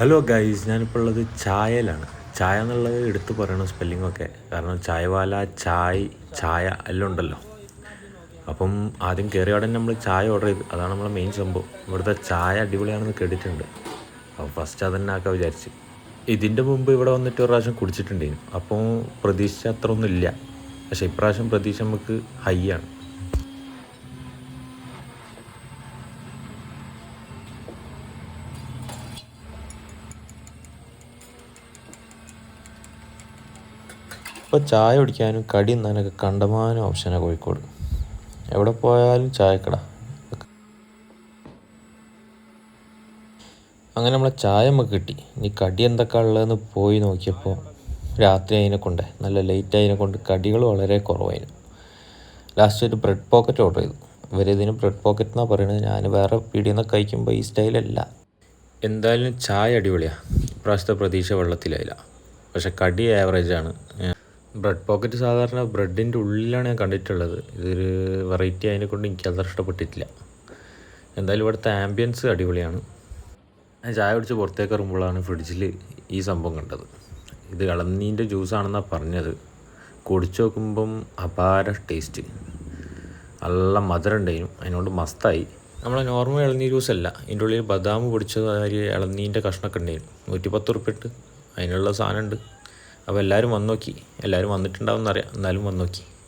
Hello guys ഞാനിപ്പോൾ ഉള്ളത് ചായയിലാണ്. ചായ എന്നുള്ളത് എടുത്തു പറയണം സ്പെല്ലിങ്ങൊക്കെ കാരണം ചായവാല ചായ് ചായ എല്ലാം ഉണ്ടല്ലോ. അപ്പം ആദ്യം കയറിയ ഉടനെ നമ്മൾ ചായ ഓർഡർ ചെയ്തു. അതാണ് നമ്മളെ മെയിൻ സംഭവം. ഇവിടുത്തെ ചായ അടിപൊളിയാണെന്ന് കേട്ടിട്ടുണ്ട്. അപ്പോൾ ഫസ്റ്റ് അതന്നെ ആക്കാൻ വിചാരിച്ച്. ഇതിന്റെ മുമ്പ് ഇവിടെ വന്നിട്ട് ഒരു പ്രാവശ്യം കുടിച്ചിട്ടുണ്ടായിരുന്നു. അപ്പോൾ പ്രതീക്ഷിച്ച ഇല്ല. പക്ഷേ ഇപ്രാവശ്യം പ്രതീക്ഷ നമുക്ക് ഹൈ ആണ്. ഇപ്പോൾ ചായ കുടിക്കാനും കടി തിന്നാനൊക്കെ കണ്ടമാനം ഓപ്ഷനാണ് കോഴിക്കോട്. എവിടെ പോയാലും ചായക്കട. അങ്ങനെ നമ്മളെ ചായ നമുക്ക് കിട്ടി. ഇനി കടി എന്തൊക്കെ ഉള്ളതെന്ന് പോയി നോക്കിയപ്പോൾ രാത്രി അതിനെ കൊണ്ട് നല്ല ലേറ്റ് അതിനെ കൊണ്ട് കടികൾ വളരെ കുറവായിരുന്നു. ലാസ്റ്റ് ഒരു ബ്രെഡ് പോക്കറ്റ് ഓർഡർ ചെയ്തു. ഇവരിതിന് ബ്രെഡ് പോക്കറ്റ് എന്നാണ് പറയുന്നത് ഞാൻ വേറെ പീടിയിൽ നിന്ന് കഴിക്കുമ്പോൾ ഈ സ്റ്റൈലല്ല എന്തായാലും ചായ അടിപൊളിയാണ് ഇപ്രാവശ്യത്തെ പ്രതീക്ഷ വെള്ളത്തിലായില്ല. പക്ഷെ കടി ആവറേജാണ് ബ്രെഡ് പോക്കറ്റ് സാധാരണ ബ്രെഡിന്റെ ഉള്ളിലാണ് ഞാൻ കണ്ടിട്ടുള്ളത്. ഇതൊരു വെറൈറ്റി അതിനെ കൊണ്ട് എനിക്ക് അത്ര ഇഷ്ടപ്പെട്ടിട്ടില്ല. എന്തായാലും ഇവിടുത്തെ ആംബിയൻസ് അടിപൊളിയാണ്. ഞാൻ ചായ കുടിച്ച് പുറത്തേക്ക് ഇറങ്ങുമ്പോഴാണ് ഫ്രിഡ്ജിൽ ഈ സംഭവം കണ്ടത്. ഇത് ഇളനീന്റെ ജ്യൂസാണെന്നാണ് പറഞ്ഞത്. കുടിച്ചു നോക്കുമ്പം അപാര ടേസ്റ്റ് നല്ല മധുരം ഉണ്ടായിരുന്നു അതിനോട് മസ്തായി. നമ്മളെ നോർമൽ ഇളനീർ ജ്യൂസ് അല്ല. ഇതിന്റെ ഉള്ളിൽ ബദാം പൊടിച്ചത് ഒരു ഇളനീന്റെ കഷ്ണമൊക്കെ ഉണ്ടായിരുന്നു നൂറ്റി പത്ത് ഉറുപ്പിട്ട് അതിനുള്ള സാധനമുണ്ട് അപ്പോൾ എല്ലാവരും വന്നു നോക്കി. എല്ലാവരും വന്നിട്ടുണ്ടാവും എന്നറിയാം. എന്നാലും വന്നു നോക്കി.